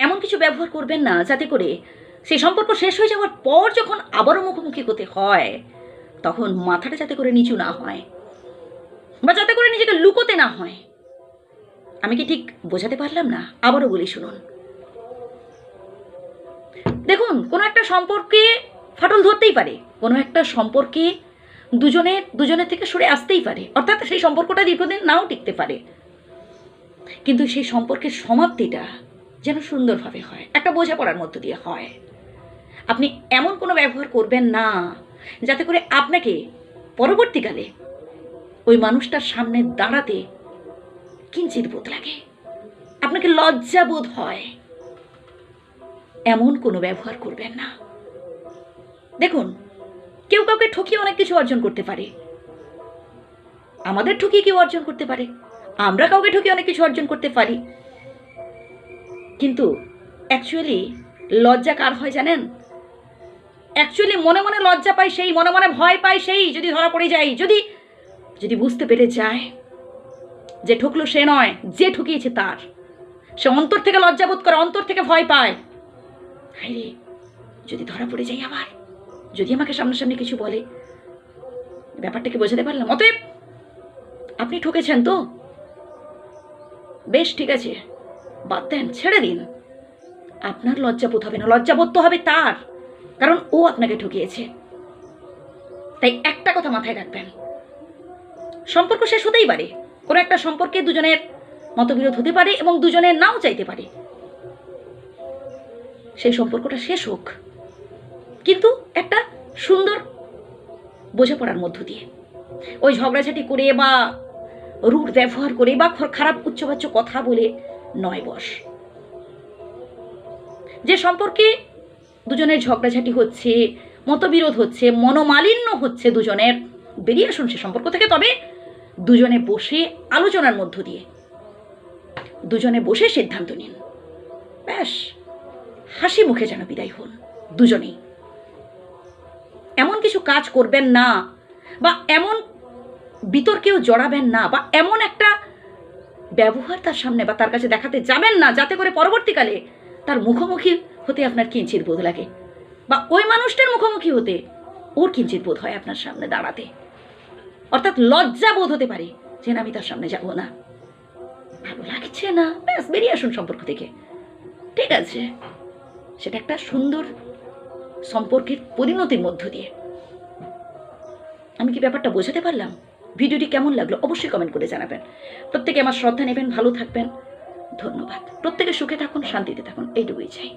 এমন কিছু ব্যবহার করবেন না যাতে করে সেই সম্পর্ক শেষ হয়ে যাওয়ার পর যখন আবারও মুখোমুখি হতে হয়, তখন মাথাটা যাতে করে নিচু না হয় বা যাতে করে নিজেকে লুকোতে না হয়। আমি কি ঠিক বোঝাতে পারলাম না? আবারও বলি, শুনুন। দেখুন, কোনো একটা সম্পর্কে ফাটল ধরতেই পারে, কোনো একটা সম্পর্কে দুজনে, দুজনের থেকে সরে আসতেই পারে, অর্থাৎ সেই সম্পর্কটা দীর্ঘদিন নাও টিকতে পারে। কিন্তু সেই সম্পর্কের সমাপ্তিটা যেন সুন্দরভাবে হয়, একটা বোঝাপড়ার মধ্য দিয়ে হয়। আপনি এমন কোনো ব্যবহার করবেন না, যাতে করে আপনাকে পরবর্তীকালে ওই মানুষটার সামনে দাঁড়াতে কিঞ্চিত বোধ লাগে। আপনাকে লজ্জা বোধ হয়। এমন কোনো ব্যবহার করবেন না। দেখুন, কেউ কাউকে ঠকিয়ে অনেক কিছু অর্জন করতে পারে। আমাদের ঠকিয়ে কেউ অর্জন করতে পারে। আমরা কাউকে ঠকিয়ে অনেক কিছু অর্জন করতে পারি। কিন্তু অ্যাকচুয়ালি লজ্জা কার হয় জানেন? অ্যাকচুয়ালি মনে মনে লজ্জা পায় সেই, মনে মনে ভয় পায় সেই, যদি ধরা পড়ে যায়। যদি যদি বুঝতে পেরে যায় যে ঠকলো সে নয়, যে ঠকিয়েছে তার। সে অন্তর থেকে লজ্জাবোধ করে, অন্তর থেকে ভয় পায়। রে যদি ধরা পড়ে যাই আবার, যদি আমাকে সামনাসামনি কিছু বলে। ব্যাপারটাকে বোঝাতে পারলাম। অতএব, আপনি ঠকেছেন তো? বেশ, ঠিক আছে। বাদ দেন ছেড়ে দিন। আপনার লজ্জাবোধ হবে না, লজ্জাবোধ তো হবে তার, কারণ ও আপনাকে ঠকিয়েছে। তাই একটা কথা মাথায় রাখবেন। সম্পর্ক শেষ হতেই পারে, কোনো একটা সম্পর্কে দুজনের মতবিরোধ হতে পারে এবং দুজনের নাও চাইতে পারে। সেই সম্পর্কটা শেষ হোক, কিন্তু একটা সুন্দর বোঝাপড়ার মধ্য দিয়ে। ওই ঝগড়াঝাটি করে বা রুট ব্যবহার করে বা খারাপ উচ্চবাচ্য কথা বলে নয় বস যে সম্পর্কে দুজনের ঝগড়াঝাটি হচ্ছে, মতবিরোধ হচ্ছে, মনোমালিন্য হচ্ছে দুজনের, বেরিয়ে আসুন সে সম্পর্ক থেকে। তবে দুজনে বসে আলোচনার মধ্য দিয়ে। দুজনে বসে সিদ্ধান্ত নিন। ব্যাস, হাসি মুখে যেন বিদায় হন দুজনেই। এমন কিছু কাজ করবেন না বা এমন বিতর্কেও জড়াবেন না বা এমন একটা ব্যবহার তার সামনে বা তার কাছে দেখাতে যাবেন না যাতে করে পরবর্তীকালে তার মুখোমুখি হতে আপনার কিঞ্চিত বোধ লাগে। বা ওই মানুষটার মুখোমুখি হতে ওর কিঞ্চিত বোধ হয় আপনার সামনে দাঁড়াতে। অর্থাৎ লজ্জা বোধ হতে পারে যে না, আমি তার সামনে যাব না। ভালো লাগছে না? ব্যাস বেরিয়ে আসুন সম্পর্ক থেকে। ঠিক আছে। সেটা একটা সুন্দর সম্পর্কের পরিণতির মধ্য দিয়ে। আমি কি ব্যাপারটা বোঝাতে পারলাম? ভিডিওটি কেমন লাগল অবশ্যই কমেন্ট করে জানাবেন। প্রত্যেকে আমার শ্রদ্ধা নেবেন, ভালো থাকবেন। ধন্যবাদ। প্রত্যেকে সুখে থাকুন, শান্তিতে থাকুন। এইটুকুই চাই।